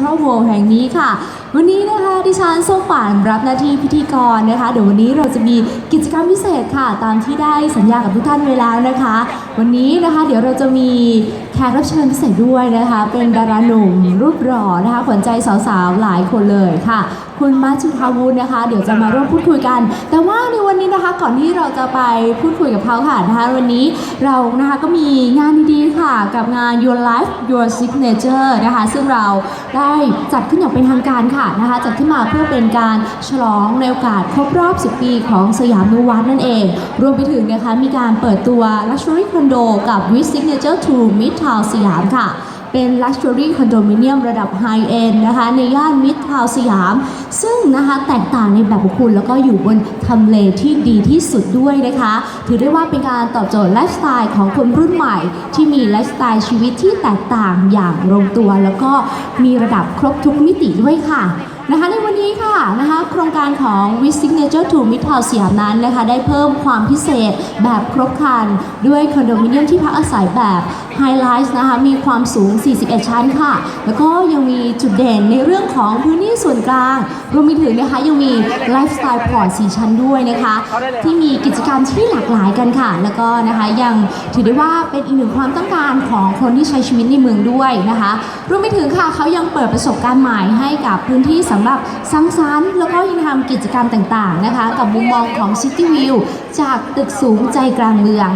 Central World แห่งนี้ค่ะ วันนี้นะคะดิฉันส้มป่านรับหน้าที่พิธีกรนะคะ เดี๋ยววันนี้เราจะมีกิจกรรมพิเศษค่ะ ตามที่ได้สัญญากับทุกท่านไว้แล้วนะคะ วันนี้นะคะเดี๋ยวเราจะมีแขกรับเชิญพิเศษด้วยนะคะ เป็นดาราหนุ่มรูปหล่อนะคะขวัญใจสาวๆหลายคนเลยค่ะ คุณมาจุธาวุฒินะคะ เดี๋ยวจะมาร่วมพูดคุยกัน แต่ว่าในวันนี้นะคะก่อนที่เราจะไปพูดคุยกับเขาค่ะนะคะวันนี้เรานะคะก็มีงานดีๆค่ะ กับงาน Your Life Your Signature นะคะ ซึ่งเราได้จัดขึ้นอย่างเป็นทางการค่ะนะคะจัดขึ้นมาเพื่อเป็นการฉลองในโอกาสครบรอบ 10 ปีของสยามนุวัฒน์นั่นเอง รวมไปถึงนะคะมีการเปิดตัว Luxury Condo กับ With Signature to Midtown สยามค่ะ เป็น Luxury Condominium ระดับ High End นะคะ ในย่านมิตรภาพสยาม ซึ่งนะคะแตกต่างในแบบของคุณแล้วก็อยู่บนทำเลที่ดีที่สุดด้วยนะคะ ถือได้ว่าเป็นการตอบโจทย์ไลฟ์สไตล์ของคนรุ่นใหม่ ที่มีไลฟ์สไตล์ชีวิตที่แตกต่างอย่างลงตัว แล้วก็มีระดับครบทุกมิติด้วยค่ะ นะคะในวันนี้ค่ะนะคะโครงการของ w i Signature to Midtown สยามนั้นนะคะได้เพิ่มความพิเศษแบบครบครัน ด้วยคอนโดมิเนียมที่พักอาศัยแบบ High Rise นะคะมีความสูง 41 ชั้นค่ะ แล้วก็ยังมีจุดเด่นในเรื่องของพื้นที่ส่วนกลาง รวมไปถึงนะคะยังมีไลฟ์สไตล์พอร์ต4ชั้นด้วยนะคะ ที่มีกิจกรรมที่หลากหลายกันค่ะ แล้วก็นะคะยังถือได้ว่าเป็นอีกหนึ่งความต้องการของคนที่ใช้ชีวิตในเมืองด้วยนะคะ รวมไปถึงค่ะเขายังเปิดประสบการณ์ใหม่ให้กับพื้นที่สำหรับสังสรรค์แล้วก็ยังทำกิจกรรมต่างๆนะคะ กับมุมมองของ City View จากตึกสูงใจกลางเมือง